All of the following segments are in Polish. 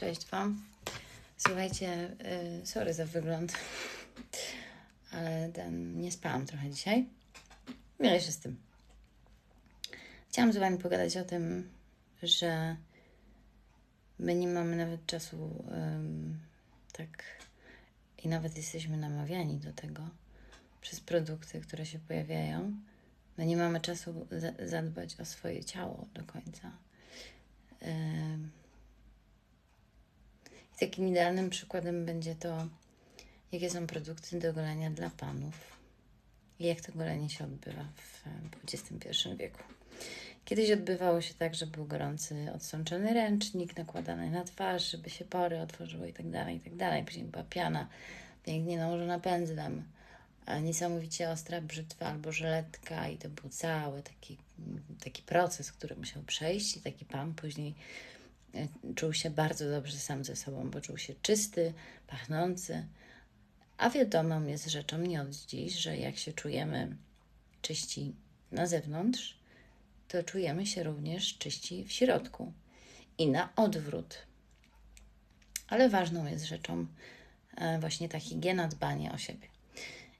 Cześć Wam. Słuchajcie, yy, sorry za wygląd, ale ten, nie spałam trochę dzisiaj. Mierę się z tym. Chciałam z Wami pogadać o tym, że my nie mamy nawet czasu ym, tak i nawet jesteśmy namawiani do tego przez produkty, które się pojawiają. My nie mamy czasu za- zadbać o swoje ciało do końca. I takim idealnym przykładem będzie to, jakie są produkty do golenia dla panów i jak to golenie się odbywa w XXI wieku. Kiedyś odbywało się tak, że był gorący, odsączony ręcznik nakładany na twarz, żeby się pory otworzyły i tak dalej, i tak dalej. Później była piana pięknie nałożona pędzlem, niesamowicie ostra brzytwa albo żyletka i to był cały taki, taki proces, który musiał przejść i taki pan później czuł się bardzo dobrze sam ze sobą, bo czuł się czysty, pachnący. A wiadomą jest rzeczą nie od dziś, że jak się czujemy czyści na zewnątrz, to czujemy się również czyści w środku i na odwrót. Ale ważną jest rzeczą e, właśnie ta higiena, dbanie o siebie.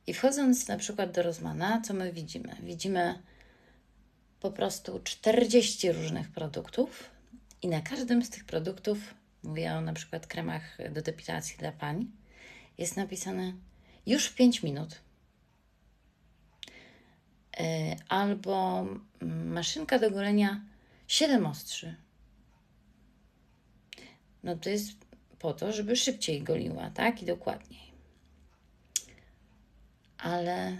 I wchodząc na przykład do Rozmana, co my widzimy? Widzimy po prostu 40 różnych produktów i na każdym z tych produktów, mówię o na przykład kremach do depilacji dla pań, jest napisane już w 5 minut. Yy, Albo maszynka do golenia 7 ostrzy. No to jest po to, żeby szybciej goliła, tak? I dokładniej. Ale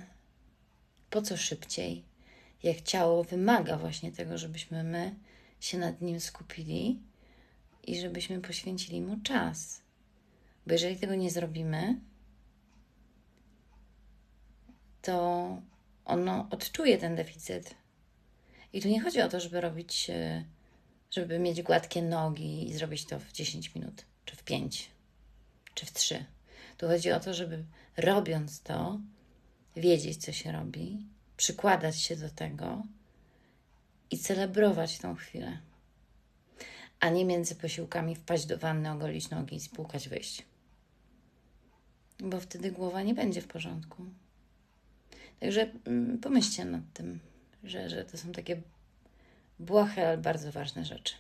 po co szybciej? Jak ciało wymaga właśnie tego, żebyśmy my się nad nim skupili i żebyśmy poświęcili mu czas. Bo jeżeli tego nie zrobimy, to ono odczuje ten deficyt. I tu nie chodzi o to, żeby robić, e, żeby mieć gładkie nogi i zrobić to w 10 minut, czy w 5, czy w 3. Tu chodzi o to, żeby robiąc to, wiedzieć, co się robi, przykładać się do tego i celebrować tą chwilę. A nie między posiłkami wpaść do wanny, ogolić nogi i spłukać wyjść. Bo wtedy głowa nie będzie w porządku. Także mm, pomyślcie nad tym, że, że to są takie błahe, ale bardzo ważne rzeczy.